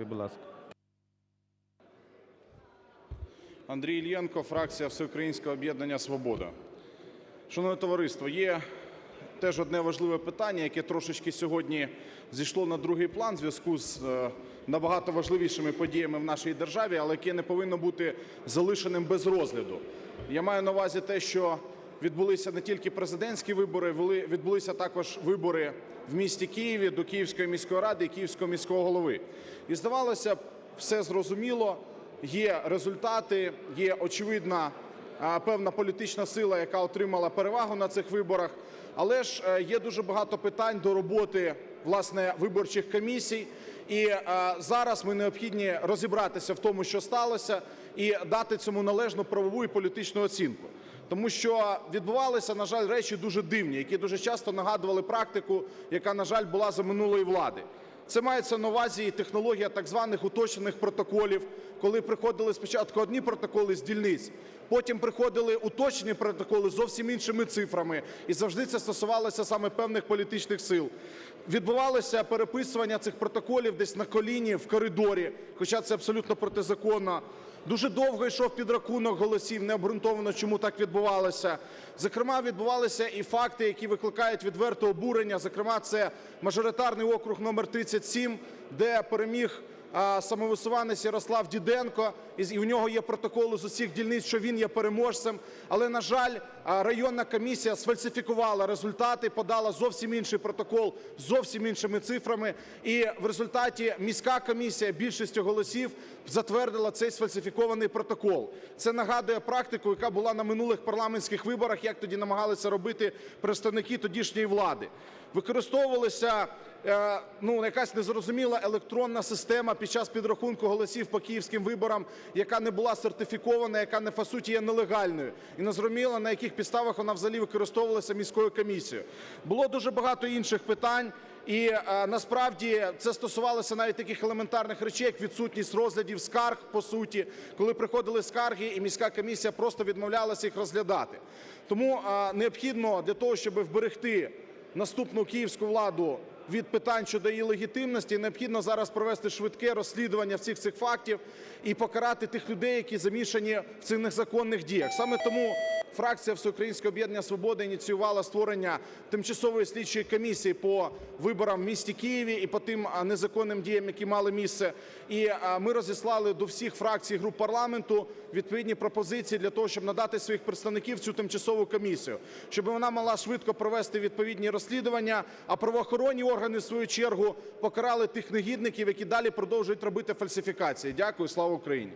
Дякую, будь ласка. Андрій Іллєнко, фракція Всеукраїнського об'єднання Свобода. Шановне товариство, є теж одне важливе питання, яке трошечки сьогодні зійшло на другий план в зв'язку з е, набагато важливішими подіями в нашій державі, але яке не повинно бути залишеним без розгляду. Я маю на увазі те, що відбулися не тільки президентські вибори, відбулися також вибори в місті Києві до Київської міської ради і Київського міського голови. І здавалося все зрозуміло, є результати, є очевидна певна політична сила, яка отримала перевагу на цих виборах. Але ж е, є дуже багато питань до роботи власне виборчих комісій. І е, зараз ми необхідні розібратися в тому, що сталося, і дати цьому належну правову і політичну оцінку. Тому що відбувалися, на жаль, речі дуже дивні, які дуже часто нагадували практику, яка, на жаль, була за минулої влади. Це мається на увазі і технологія так званих уточнених протоколів, коли приходили спочатку одні протоколи з дільниць, потім приходили уточнені протоколи з зовсім іншими цифрами, і завжди це стосувалося саме певних політичних сил. Відбувалося переписування цих протоколів десь на коліні в коридорі, хоча це абсолютно протизаконно. Дуже довго йшов підрахунок голосів, необґрунтовано, чому так відбувалося. Зокрема, відбувалися і факти, які викликають відверте обурення. Зокрема, це мажоритарний округ номер 37, де переміг самовисуванець Ярослав Діденко, і у нього є протоколи з усіх дільниць, що він є переможцем. Але, на жаль, районна комісія сфальсифікувала результати, подала зовсім інший протокол з зовсім іншими цифрами. І в результаті міська комісія більшістю голосів затвердила цей сфальсифікований протокол. Це нагадує практику, яка була на минулих парламентських виборах, як тоді намагалися робити представники тодішньої влади. Використовувалися е, ну, якась незрозуміла електронна система під час підрахунку голосів по київським виборам, яка не була сертифікована, яка не по суті є нелегальною, і не зрозуміло, на яких підставах вона взагалі використовувалася міською комісією. Було дуже багато інших питань. І е, насправді це стосувалося навіть таких елементарних речей, як відсутність розглядів скарг по суті, коли приходили скарги, і міська комісія просто відмовлялася їх розглядати. Тому е, необхідно для того, щоб вберегти наступну київську владу від питань щодо її легітимності, необхідно зараз провести швидке розслідування всіх цих фактів і покарати тих людей, які замішані в цих незаконних діях. Саме тому фракція Всеукраїнського об'єднання «Свобода» ініціювала створення тимчасової слідчої комісії по виборам в місті Києві і по тим незаконним діям, які мали місце. І ми розіслали до всіх фракцій груп парламенту відповідні пропозиції для того, щоб надати своїх представників цю тимчасову комісію, щоб вона мала швидко провести відповідні розслідування, а правоохоронні органи, в свою чергу, покарали тих негідників, які далі продовжують робити фальсифікації. Дякую, слава Україні.